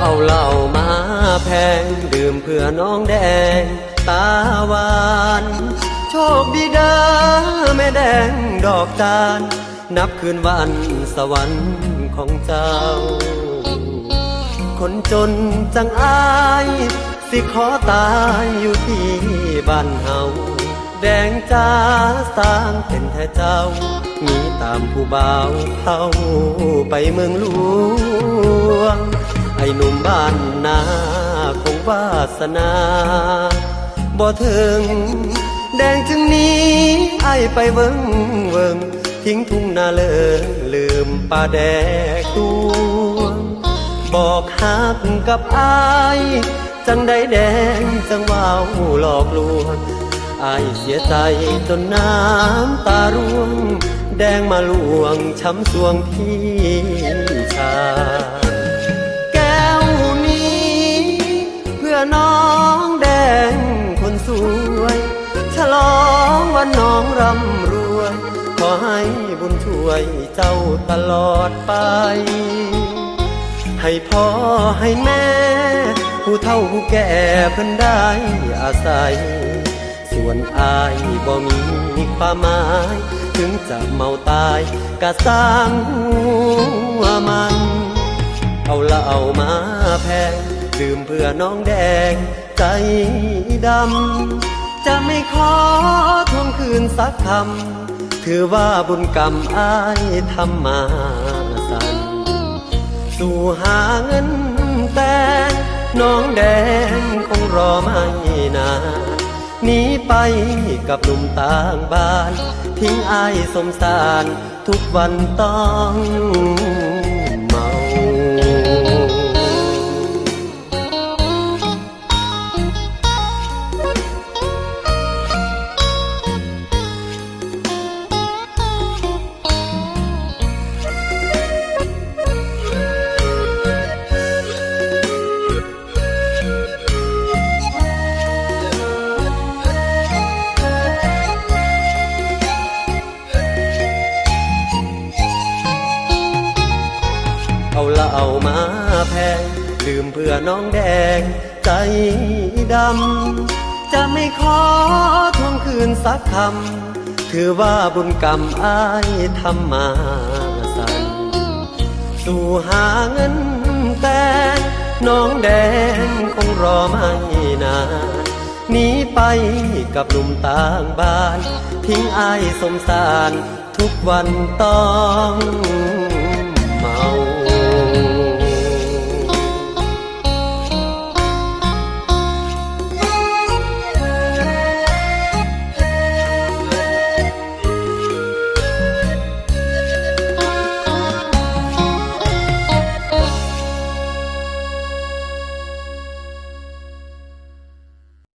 เอาเหล้ามาแพง ดื่มเพื่อน้องแดง ตาหวานโชคดีด้แม่แดงดอกจานนับคืนวันสวรรค์ของเจ้า คนจนจังอาย สิขอตายอยู่ที่บ้านเฮาแดงจ้าสร้างเป็นแท้เจ้า มีตามผู้บ่าวเข้าไปเมืองหลวง หนุ่มบ้านนาคงวาสนาบ่ถึง แดงจึงนี้ไอไปเวิงเวิงทิ้งทุ่งนาเลิงลืมป่าแดกตวบอกหักกับอายจังได้แดงจังว่าวหลอกลวงอายเสียใจจนน้ำตาร่วง แดงมาลวงช้ำสวงพี่ชา นน้องร่ำรวย ขอให้บุญช่วยเจ้าตลอดไป ให้พ่อให้แม่ ผู้เฒ่าผู้แก่เพิ่นได้อาศัย ส่วนอายบ่มีความหมาย ถึงจะเมาตายกะสร้างหัวมัน เอาเหล้ามาแพงดื่มเพื่อน้องแดงใจดำ จะไม่ขอทวงคืนสักคำถือว่าบุญกรรมอายทำมาสันสู่หาเงินแต่น้องแดงคงรอไม่นานหนีไปกับหนุ่มต่างบ้าน ทิ้งอายสมสารทุกวันต้อง เอามาแพงดื่มเพื่อน้องแดงใจดำ จะไม่ขอทวงคืนสักคำ ถือว่าบุญกรรมอายทำมาสันสู่หาเงินแต่น้องแดงคงรอไม่นานหนีไปกับหนุ่มต่างบ้าน ทิ้งอายสมสารทุกวันต้องเมา